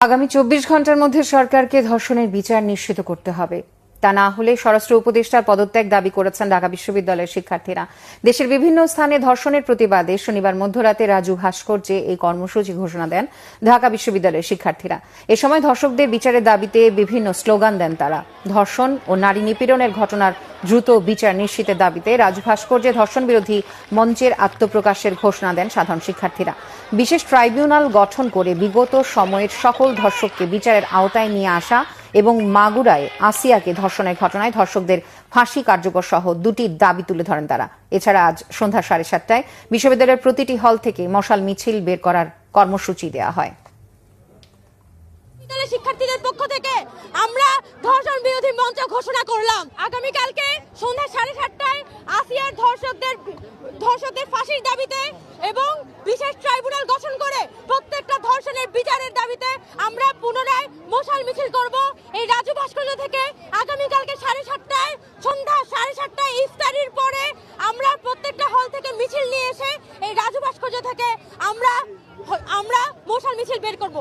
আগামী চব্বিশ ঘণ্টার মধ্যে সরকারকে ধর্ষণের বিচার নিশ্চিত করতে হবে। তা না হলে স্বরাষ্ট্র উপদেষ্টার পদত্যাগ দাবি করেছেন ঢাকা বিশ্ববিদ্যালয়ের শিক্ষার্থীরা। দেশের বিভিন্ন স্থানে ধর্ষণের প্রতিবাদে শনিবার মধ্যরাতে রাজু ভাস্কর্যে এই কর্মসূচি ঘোষণা দেন ঢাকা বিশ্ববিদ্যালয়ের শিক্ষার্থীরা। এ সময় ধর্ষকদের বিচারের দাবিতে বিভিন্ন স্লোগান দেন তারা। ধর্ষণ ও নারী নিপীড়নের ঘটনার দ্রুত বিচার নিশ্চিতের দাবিতে রাজু ভাস্কর্যে ধর্ষণ বিরোধী মঞ্চের আত্মপ্রকাশের ঘোষণা দেন সাধারণ শিক্ষার্থীরা। বিশেষ ট্রাইব্যুনাল গঠন করে বিগত সময়ের সকল ধর্ষককে বিচারের আওতায় নিয়ে আসা এবং মাগুরায় আসিয়াকে ধর্ষণের ঘটনায় ধর্ষকদের ফাঁসি কার্যকর সহ দুটি দাবি তুলে ধরেন তারা। এছাড়া আজ সন্ধ্যা সাড়ে সাতটায় বিশ্ববিদ্যালয়ের প্রতিটি হল থেকে মশাল মিছিল বের করার কর্মসূচি দেওয়া হয়। শিক্ষার্থীদের পক্ষ থেকে আমরা ধর্ষণ বিরোধী মঞ্চ ঘোষণা করলাম। আগামীকালকে সন্ধ্যা সাড়ে সাতটায় আসিয়ার ধর্ষকদের ধর্ষকদের ফাঁসির দাবিতে এবং বিশেষ ট্রাইব্যুনাল গঠন করে প্রত্যেকটা ধর্ষণের বিচারের দাবিতে আমরা পুনরায় মশাল মিছিল করব। এই রাজু ভাস্কর্য থেকে আগামীকালকে সাড়ে সাতটায়, সন্ধ্যা সাড়ে সাতটায় ইফতারির পরে আমরা প্রত্যেকটা হল থেকে মিছিল নিয়ে এসে এই রাজু ভাস্কর্য থেকে আমরা আমরা মশাল মিছিল বের করব।